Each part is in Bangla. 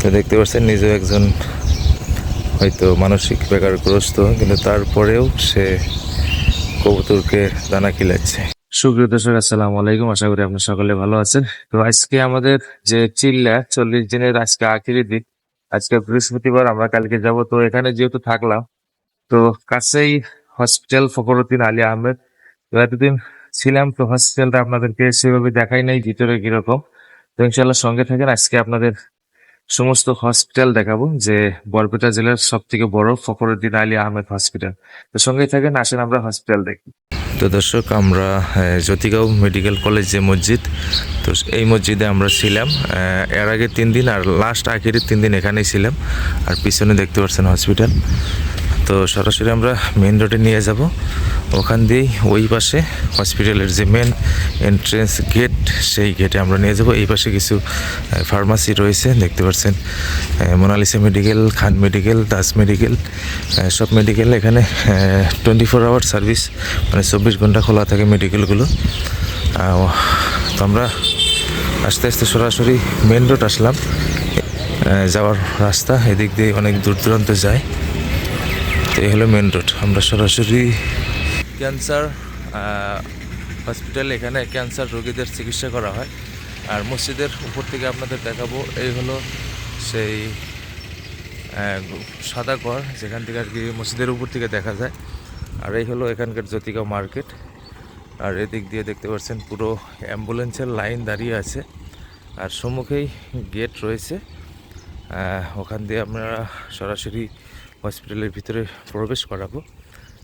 তো দেখতে পাচ্ছেন নিজেও একজন হয়তো মানসিক বেকারগ্রস্ত কিন্তু তারপরেও সে কবুতরকে দানা খিলাচ্ছে। সুপ্রিয় দর্শক আসসালামু আলাইকুম। আশা করি আপনার সকলে ভালো আছেন। তো আজকে আমাদের যে চিল্লা চল্লিশ দিনের আজকে আখিরি দিন আজকে বৃহস্পতিবার আমরা কালকে যাব। তো এখানে যেহেতু থাকলাম তো কাছেই হসপিটাল ফখরুদ্দিন আলী আহমেদ। তো এতদিন ছিলাম তো হসপিটালটা আপনাদেরকে সেভাবে দেখাই নাই ভিতরে কীরকম। তো ইনশাল্লাহ সঙ্গে থাকেন। আজকে আপনাদের সমস্ত হসপিটাল দেখাবো, যে বরপেটা জেলার সব থেকে বড় ফখরুদ্দিন আলী আহমেদ হসপিটাল তো সঙ্গে থাকেন, আসেন আমরা হসপিটাল দেখি। তো দর্শক, আমরা জ্যোতিগাঁও মেডিকেল কলেজ যে মসজিদ, তো এই মসজিদে আমরা ছিলাম এর আগে তিন দিন আর লাস্ট আখেরি তিন দিন এখানেই ছিলাম। আর পিছনে দেখতে পাচ্ছেন হসপিটাল তো সরাসরি আমরা মেন রোডে নিয়ে যাব। ওখান দিয়েই ওই পাশে হসপিটালের যে মেন এন্ট্রেন্স গেট সেই গেটে আমরা নিয়ে যাব। এই পাশে কিছু ফার্মাসি রয়েছে, দেখতে পাচ্ছেন। Monalisa medical Khan medical Das medical সব মেডিকেল এখানে টোয়েন্টি ফোর আওয়ার সার্ভিস মানে চব্বিশ ঘণ্টা খোলা থাকে মেডিকেলগুলো তো আমরা আস্তে আস্তে সরাসরি মেন রোড আসলাম। যাওয়ার রাস্তা এদিক দিয়ে অনেক দূর দূরান্ত যায়। এই হলো মেন রোড আমরা সরাসরি ক্যান্সার হসপিটাল এখানে ক্যান্সার রোগীদের চিকিৎসা করা হয়। আর মসজিদের উপর থেকে আপনাদের দেখাবো, এই হলো সেই সাদা ঘর, যেখান থেকে আর কি মসজিদের উপর থেকে দেখা যায়। আর এই হলো এখানকার জ্যোতিকা মার্কেট। আর এদিক দিয়ে দেখতে পাচ্ছেন পুরো অ্যাম্বুলেন্সের লাইন দাঁড়িয়ে আছে। আর সম্মুখেই গেট রয়েছে। ওখান দিয়ে আমরা সরাসরি হসপিটালের ভিতরে প্রবেশ করাবো,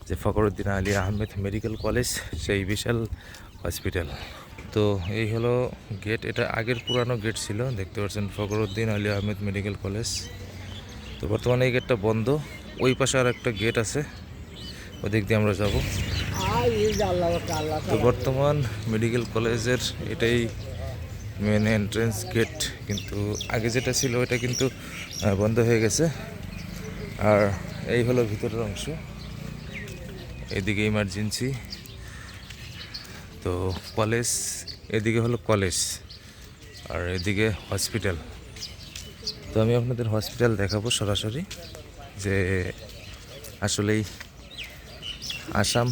যে ফখরুদ্দিন আলী আহমেদ মেডিকেল কলেজ, সেই বিশাল হসপিটাল। তো এই হলো গেট, এটা আগের পুরানো গেট ছিল, দেখতে পাচ্ছেন ফখরুদ্দিন আলী আহমেদ মেডিকেল কলেজ। তো বর্তমানে এই গেটটা বন্ধ, ওই পাশে আর একটা গেট আছে, ওদিক দিয়ে আমরা যাব। তো বর্তমান মেডিকেল কলেজের এটাই মেন এন্ট্রেন্স গেট কিন্তু আগে যেটা ছিল ওটা কিন্তু বন্ধ হয়ে গেছে। আর এই হলো ভিতরের অংশ। এদিকে ইমার্জেন্সি তো কলেজ এদিকে হলো কলেজ আর এদিকে হসপিটাল তো আমি আপনাদের হসপিটাল দেখাবো সরাসরি যে আসলেই আসাম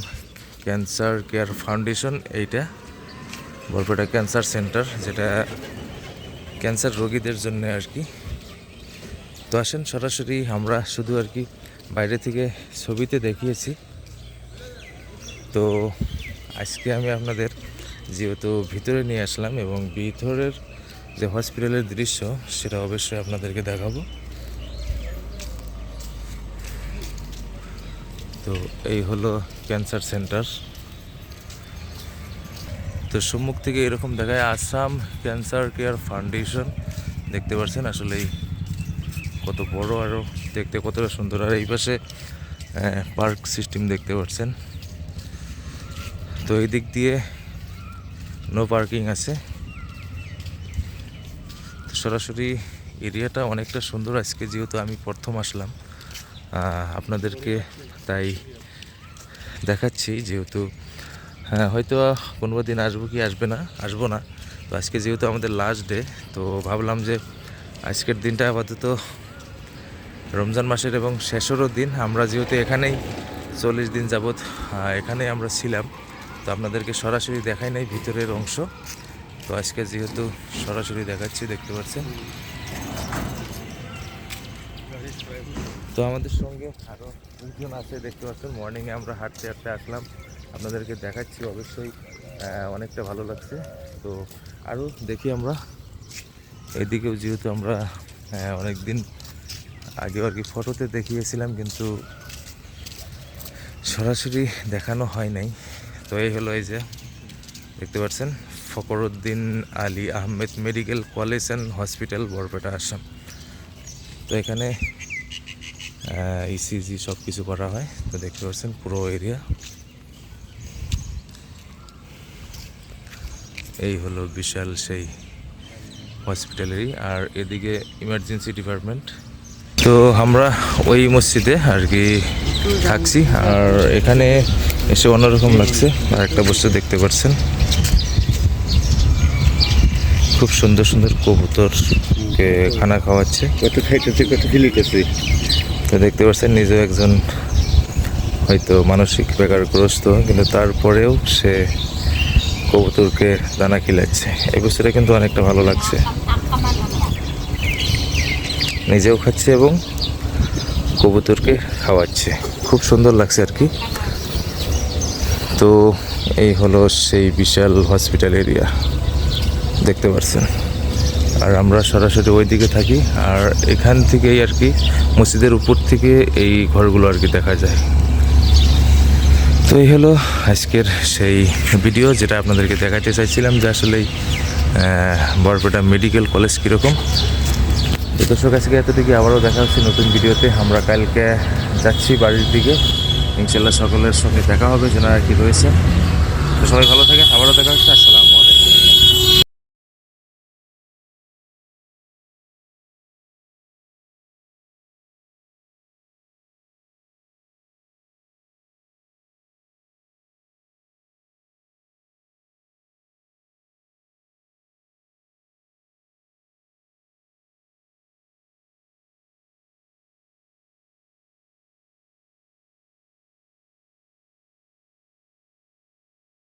ক্যান্সার কেয়ার ফাউন্ডেশন এইটা, বরপেটা ক্যান্সার সেন্টার যেটা ক্যান্সার রোগীদের জন্য আর কি। তো আসেন, সরাসরি আমরা শুধু আর কি বাইরে থেকে ছবিতে দেখিয়েছি। তো আজকে আমি আপনাদের যেহেতু ভিতরে নিয়ে আসলাম এবং ভিতরের যে হসপিটালের দৃশ্য, সেটা অবশ্যই আপনাদেরকে দেখাবো। তো এই হলো ক্যান্সার সেন্টার। তো সম্মুখ থেকে এরকম দেখায় আসাম ক্যান্সার কেয়ার ফাউন্ডেশন, দেখতে পাচ্ছেন আসলেই কত বড় আরও দেখতে কতটা সুন্দর। আর এই পাশে পার্ক সিস্টেম দেখতে পাচ্ছেন। তো এই দিক দিয়ে নো পার্কিং আছে। সরাসরি এরিয়াটা অনেকটা সুন্দর। আজকে যেহেতু আমি প্রথম আসলাম আপনাদেরকে তাই দেখাচ্ছি যেহেতু হ্যাঁ হয়তো কোনো দিন আসব কি আসবে না, আসব না। তো আজকে যেহেতু আমাদের লাস্ট ডে তো ভাবলাম যে আজকের দিনটা আপাতত রমজান মাসের এবং শেষেরও দিন। আমরা যেহেতু এখানেই চল্লিশ দিন যাবৎ এখানেই আমরা ছিলাম। তো আপনাদেরকে সরাসরি দেখাই নাই ভিতরের অংশ। তো আজকে যেহেতু সরাসরি দেখাচ্ছি, দেখতে পাচ্ছেন? তো আমাদের সঙ্গে আরও দুজন আছে, দেখতে পাচ্ছেন? মর্নিংয়ে আমরা হাঁটতে হাঁটতে আসলাম। আপনাদেরকে দেখাচ্ছি অবশ্যই অনেকটা ভালো লাগছে। তো আরও দেখি আমরা। এদিকেও যেহেতু আমরা অনেক দিন আগে আর কি ফটোতে দেখিয়েছিলাম, কিন্তু সরাসরি দেখানো হয় নাই। তো এই হলো এই যে, দেখতে পাচ্ছেন Fakhruddin Ali Ahmed medical college and hospital, Barpeta Assam. তো এখানে ইসিজি সব কিছু করা হয়। তো দেখতে পাচ্ছেন পুরো এরিয়া। এই হলো বিশাল সেই হসপিটালেরই। আর এদিকে ইমার্জেন্সি ডিপার্টমেন্ট তো আমরা ওই মসজিদে আর কি থাকছি। আর এখানে এসে অন্যরকম লাগছে। আর একটা বস্তু দেখতে পাচ্ছেন। খুব সুন্দর সুন্দর কবুতরকে খানা খাওয়াচ্ছে। কত খাইতেছে কত খিলিতেছে। তো দেখতে পাচ্ছেন নিজেও একজন হয়তো মানসিক বেকারগ্রস্ত কিন্তু তারপরেও সে কবুতরকে দানা খিলাচ্ছে। এই বস্তুটা কিন্তু অনেকটা ভালো লাগছে। নিজেও খাচ্ছে এবং কবুতরকে খাওয়াচ্ছে। খুব সুন্দর লাগছে আর কি। তো এই হলো সেই বিশাল হসপিটাল এরিয়া দেখতে পাচ্ছেন আর আমরা সরাসরি ওই দিকে থাকি। আর এখান থেকেই আর কি মসজিদের উপর থেকে এই ঘরগুলো আর কি দেখা যায়। তো এই হলো আজকের সেই ভিডিও যেটা আপনাদেরকে দেখাতে চাইছিলাম যে আসলে বরপেটা মেডিকেল কলেজ কীরকম। তো দর্শক, আজকে এতটুকু আবারও দেখা হচ্ছে নতুন ভিডিওতে। আমরা কালকে যাচ্ছি বাড়ির দিকে। ইনশাল্লাহ সকলের সঙ্গে দেখা হবে যেন আর কি রয়েছে তো সবাই ভালো থাকে আবারও দেখা হচ্ছে। আসসালাম